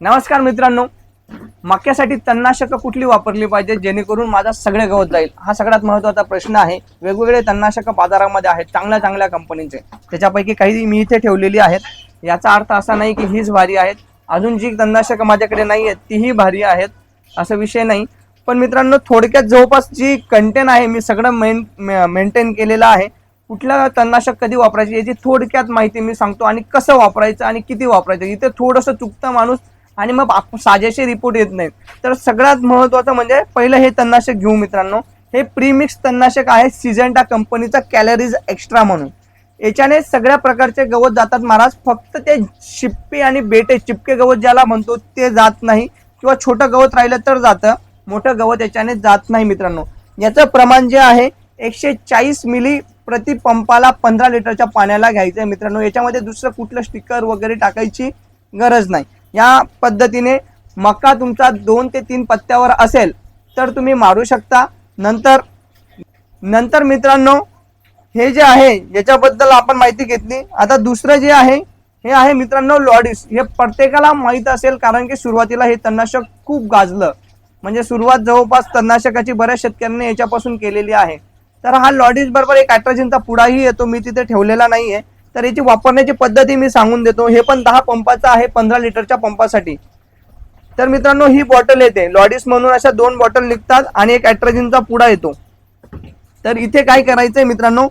नमस्कार मित्रांनो. मक्यासाठी तणनाशकं कुठली वापरली पाहिजे? जेणेकरून माझा सगळे गवत जाईल. हा सगळ्यात महत्त्वाचा प्रश्न आहे. वेगवेगळे तणनाशकं बाजारामध्ये आहेत. चांगल्या चांगल्या कंपनीचे. त्याच्यापैकी काही मी इथे ठेवलेली आहेत. याचा अर्थ असा नाही की हीच भारी आहेत. अजून जी तणनाशकं माझ्याकडे नाही आहेत तीही भारी आहेत असा विषय नाही. पण मित्रांनो थोडक्यात जवळपास जी कंटेन आहे मी सगळं मेन मेंटेन केलेलं आहे. कुठला तणनाशक कधी वापरायचे याची थोडक्यात माहिती मी सांगतो. आणि कसं वापरायचं आणि किती वापरायचं. इथे थोडंसं चुकतं माणूस आणि मग आप- साजेसे रिपोर्ट येत नाहीत. तर सगळ्यात महत्त्वाचं म्हणजे पहिलं हे तणनाशक घेऊ मित्रांनो. हे प्रीमिक्स तणनाशक आहे सिजेंटा कंपनीचा कॅलरीज एक्स्ट्रा म्हणून. याच्याने सगळ्या प्रकारचे गवत जातात महाराज. फक्त ते शिप्पे आणि बेटे चिपके गवत ज्याला म्हणतो ते जात नाही. किंवा छोटं गवत राहिलं तर जातं. मोठं गवत याच्याने जात नाही मित्रांनो. याचं प्रमाण जे आहे एकशे चाळीस मिली प्रति पंपाला पंधरा लिटरच्या पाण्याला घ्यायचं आहे मित्रांनो. याच्यामध्ये दुसरं कुठलं स्टिकर वगैरे टाकायची गरज नाही. या पद्धतीने मका तुमचा दोन ते तीन पत्त्यावर असेल तर तुम्ही मारू शकता. नंतर नंतर मित्रांनो हे जे आहे याच्याबद्दल आपण माहिती घेतली. आता दुसरं जे आहे हे आहे मित्रांनो लॉडिस हे प्रत्येकाला माहीत असेल कारण की सुरुवातीला हे तणनाशक खूप गाजलं. म्हणजे सुरुवात जवळपास तणनाशकाची बऱ्याच शेतकऱ्यांनी याच्यापासून केलेली आहे. तर हा लॉडिस बरोबर एक अॅट्राजिनचा पुडाही येतो मी तिथे ठेवलेला नाही आहे तर याची वापरण्याची पद्धती मी सांगून देतो. हे पण दहा पंपाचा आहे पंधरा लिटरच्या पंपासाठी. तर मित्रांनो ही बॉटल येते. लॉडिस म्हणून अशा दोन बॉटल निघतात आणि एक अॅट्राजिनचा पुडा येतो. तर इथे काय करायचंय मित्रांनो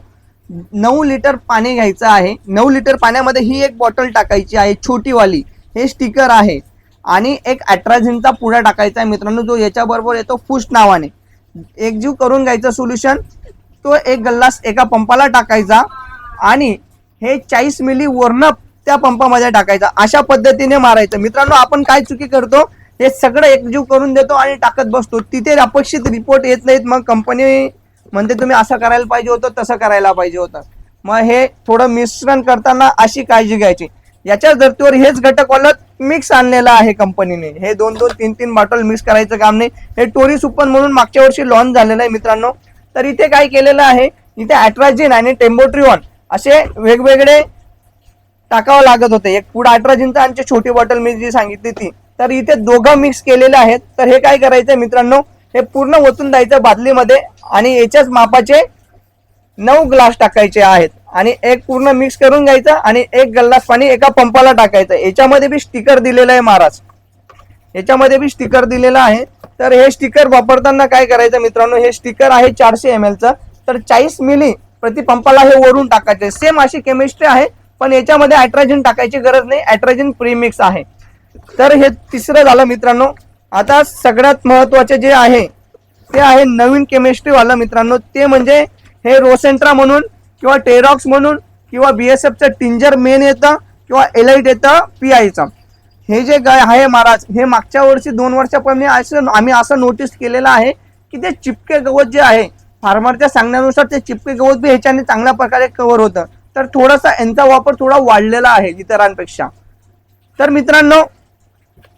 नऊ लिटर पाणी घ्यायचं आहे. नऊ लिटर पाण्यामध्ये ही एक बॉटल टाकायची आहे छोटीवाली. हे स्टिकर आहे. आणि एक ॲट्राझिनचा पुडा टाकायचा आहे मित्रांनो जो याच्याबरोबर येतो फुश नावाने. एकजीव करून घ्यायचं सोल्युशन तो एक गल्लास एका पंपाला टाकायचा. आणि हे चाळीस मिली वर्ण त्या पंपामध्ये टाकायचा. अशा पद्धतीने मारायचं. मित्रांनो आपण काय चुकी करतो? हे सगळं एकजीव करून देतो आणि टाकत बसतो. तिथे अपेक्षित रिपोर्ट येत नाहीत. मग कंपनी म्हणते तुम्ही असं करायला पाहिजे होतं तसं करायला पाहिजे होतं. मग हे थोडं मिश्रण करताना अशी काळजी घ्यायची. याच्या धर्तीवर हेच घटक वालत मिक्स आणलेलं आहे कंपनीने हे दोन दोन तीन तीन बॉटल मिक्स करायचं काम नाही. हे टोरी सुपन म्हणून मागच्या वर्षी लॉन्च झालेलं आहे मित्रांनो. तर इथे काय केलेलं आहे? इथे अॅट्राजिन आणि टेम्बोट्रिऑन असे वेगवेगळे टाकावं लागत होते. एक पुढे अठराजींचा आणि छोटी बॉटल मी जी सांगितली ती. तर इथे दोघं मिक्स केलेले आहेत. तर हे काय करायचं मित्रांनो? हे पूर्ण ओतून द्यायचं बादलीमध्ये आणि याच्याच मापाचे नऊ ग्लास टाकायचे आहेत. आणि एक पूर्ण मिक्स करून घ्यायचं आणि एक ग्लास पाणी एका पंपाला टाकायचं. याच्यामध्ये बी स्टिकर दिलेलं आहे महाराज. याच्यामध्ये बी स्टिकर दिलेलं आहे. तर हे स्टिकर वापरताना काय करायचं मित्रांनो? हे स्टिकर आहे चारशे एम एलचं तर चाळीस मिली प्रतिपंपाला हे वरून टाकायचे. सेम अशी केमिस्ट्री आहे पण याच्यामध्ये अॅट्राजिन टाकायची गरज नाही. ॲट्रॅजिन प्रीमिक्स आहे. तर हे तिसरं झालं मित्रांनो. आता सगळ्यात महत्त्वाचे जे आहे ते आहे नवीन केमिस्ट्रीवालं मित्रांनो. ते म्हणजे हे रोसेंट्रा म्हणून किंवा टेरॉक्स म्हणून किंवा बी एस एफचं टिंजर मेन येतं किंवा एलाइट येतं पी आयचं हे जे गाय आहे महाराज हे मागच्या वर्षी दोन वर्षापूर्वी असं आम्ही असं नोटीस केलेलं आहे की ते चिपके गवत जे आहे फार्मरच्या सांगण्यानुसार ते चिपके गवत बी ह्याच्याने चांगल्या प्रकारे कव्हर होतं. तर थोडासा यांचा वापर थोडा वाढलेला आहे इतरांपेक्षा. तर मित्रांनो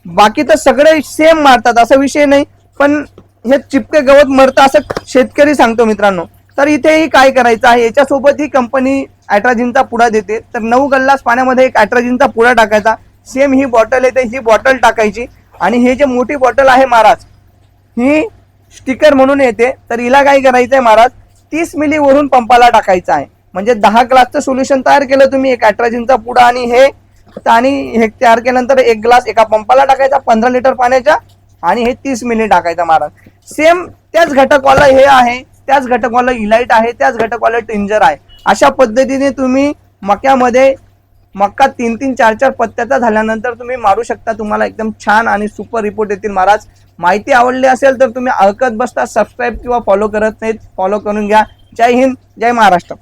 बाकी तर सगळे सेम मारतात असा विषय नाही. पण हे चिपके गवत मरतं असं शेतकरी सांगतो मित्रांनो. तर इथेही काय करायचं आहे? याच्यासोबत ही कंपनी अॅट्राजिनचा पुडा देते. तर नऊ गल्लास पाण्यामध्ये एक अॅट्राजिनचा पुडा टाकायचा. सेम ही बॉटल येते ही बॉटल टाकायची. आणि हे जे मोठी बॉटल आहे महाराज ही स्टिकर म्हणून येते. तर हिला काय करायचं आहे महाराज? तीस मिली वरून पंपाला टाकायचं आहे. म्हणजे दहा ग्लासचं सोल्युशन तयार केलं तुम्ही. एक अॅट्राजिनचा पुडा आणि हे. आणि हे तयार केल्यानंतर एक ग्लास एका पंपाला टाकायचा पंधरा लिटर पाण्याच्या. आणि हे तीस मिली टाकायचा महाराज. सेम त्याच घटकवाला हे आहे. त्याच घटकवाला इलाइट आहे. त्याच घटकवाला टिंजर आहे. अशा पद्धतीने तुम्ही मक्यामध्ये मक्का तीन तीन चार चार पत्त्याचा झाल्यानंतर तुम्ही मारू शकता. तुम्हाला एकदम छान आणि सुपर रिपोर्ट येतील. महाराज माहिती आवडली असेल तर तुम्ही अळकत बसता सबस्क्राईब किंवा फॉलो करत नाहीत फॉलो करून घ्या. जय हिंद जय महाराष्ट्र.